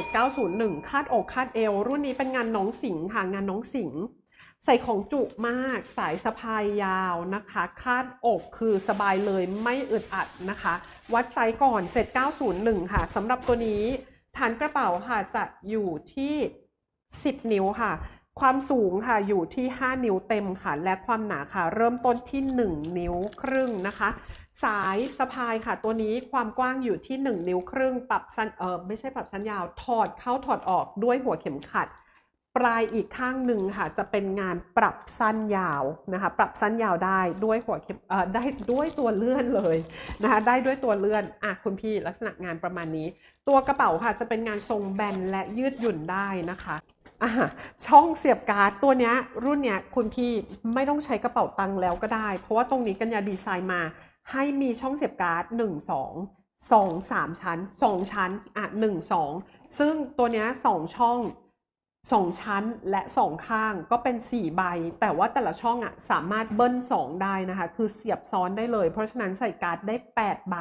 7901 คาดอกคาดเอว รุ่นนี้เป็นงานน้องสิงห์ค่ะ งานน้องสิงห์ใส่ของจุมาก สายสะพายยาวนะคะ คาดอกคือสบายเลยไม่อึดอัดนะคะ วัดไซส์ก่อน 7901 ค่ะสำหรับตัวนี้ฐานกระเป๋าค่ะจะอยู่ที่ 10 นิ้วค่ะ ความสูงค่ะอยู่ที่ 5 นิ้วเต็มค่ะและความหนาค่ะเริ่มต้นที่ 1 นิ้วครึ่งนะคะ สายสะพายค่ะตัวนี้ความกว้างอยู่ที่ 1 นิ้วครึ่ง ปรับสั้นเออไม่ใช่ปรับสั้นยาวถอดเข้าถอดออกด้วยหัวเข็มขัด ปลายอีกข้างหนึ่งค่ะจะเป็นงานปรับสั้นยาวนะคะ ปรับสั้นยาวได้ด้วยหัวเข็มเอ่อได้ด้วยตัวเลื่อนเลยนะคะได้ด้วยตัวเลื่อนอะคุณพี่ลักษณะงานประมาณนี้ ตัวกระเป๋าค่ะจะเป็นงานทรงแบนและยืดหยุ่นได้นะคะอะ ช่องเสียบการ์ดตัวนี้รุ่นเนี้ยคุณพี่ไม่ต้องใช้กระเป๋าตังค์แล้วก็ได้ เพราะว่าตรงนี้กัญญาดีไซน์มา ให้มีช่องเสียบการ์ด1 2 2 3 ชั้น 2 ชั้นอะ1 2 ซึ่งตัวนี้2ช่อง 2 ชั้นและ 2 ข้างก็เป็น 4 ใบ แต่ว่าแต่ละช่องอะสามารถเบิ้ล 2 ได้นะคะ คือเสียบซ้อนได้เลย เพราะฉะนั้นใส่การ์ดได้ 8 ใบ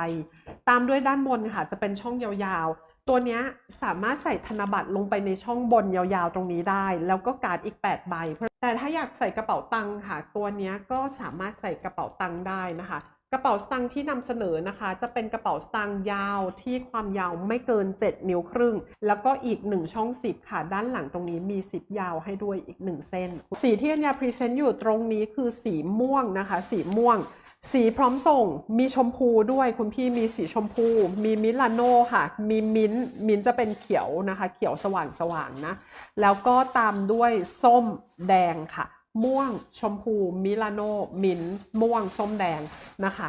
ตามด้วยด้านบนค่ะจะเป็นช่องยาวๆ ตัวนี้สามารถใส่ธนบัตรลงไปในช่องบนยาวๆตรงนี้ได้ แล้วก็การ์ดอีก 8 ใบ แต่ถ้าอยากใส่กระเป๋าตังค์ค่ะ ตัวนี้ก็สามารถใส่กระเป๋าตังค์ได้นะคะ กระเป๋าสตางค์ที่นำเสนอนะคะ จะเป็นกระเป๋าสตางค์ยาวที่ความยาวไม่เกิน 7 นิ้วครึ่ง แล้วก็อีก 1 ช่อง 10 ค่ะ ด้านหลังตรงนี้มี 10 ยาวให้ด้วยอีก 1 เส้น สีที่อัญญาพรีเซนต์อยู่ตรงนี้คือสีม่วงนะคะ สีม่วง สีพร้อมส่ง มีชมพูด้วยคุณพี่มีสีชมพู มีมิลานโน่ค่ะ มีมิ้นท์มิ้นจะเป็นเขียวนะคะ เขียวสว่างสว่างๆนะ แล้วก็ตามด้วยส้มแดงค่ะ ม่วง ชมพู มิลานโน มิ้นม่วง ส้มแดงนะคะ